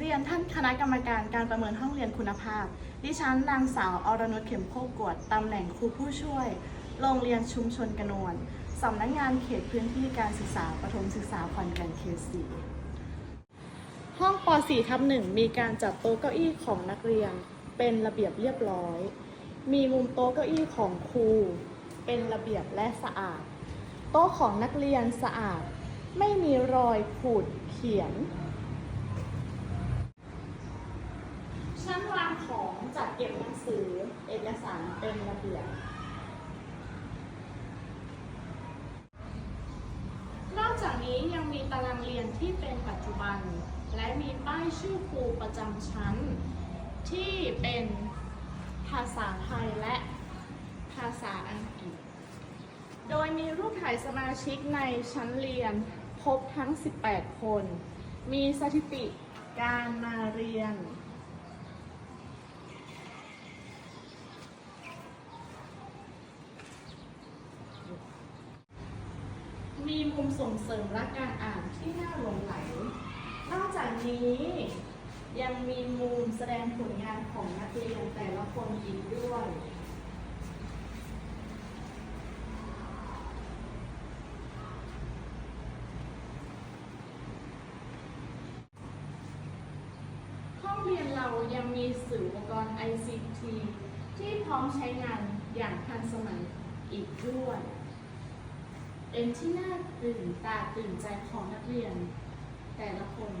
เรียนท่านคณะกรรมการการประเมินห้องเรียนคุณภาพ ดิฉันนางสาวอรนุชเข็มโคกวดตำแหน่งครูผู้ช่วย โรงเรียนชุมชนกระนวลสำนักงานเขตพื้นที่การศึกษาประถมศึกษาขอนแก่นเขตสีห้องป .4 ทับ1มีการจัดโต๊ะเก้าอี้ของนักเรียน เป็นระเบียบเรียบร้อย มีมุมโต๊ะเก้าอี้ของครู เป็นระเบียบและสะอาด โต๊ะของนักเรียนสะอาด ไม่มีรอยขูดเขียนวางของจัด เก็บหนังสือเอกสารเป็นระเบียบนอกจากนี้ยังมีตารางเรียนที่เป็นปัจจุบัน และมีป้ายชื่อครูประจำชั้น ที่เป็นภาษาไทยและภาษาอังกฤษ โดยมีรูปถ่ายสมาชิกในชั้นเรียนครบทั้ง 18 คน มีสถิติการมาเรียน มีมุมส่งเสริมและการอ่านที่น่าหลงไหล นอกจากนี้ยังมีมุมแสดงผลงานของนักเรียนแต่ละคนอีกด้วย ห้องเรียนเรายังมีสื่ออุปกรณ์ ICT ที่พร้อมใช้งานอย่างทันสมัยอีกด้วย เป็นที่น่าตื่นตาตื่นใจของนักเรียน แต่ละคน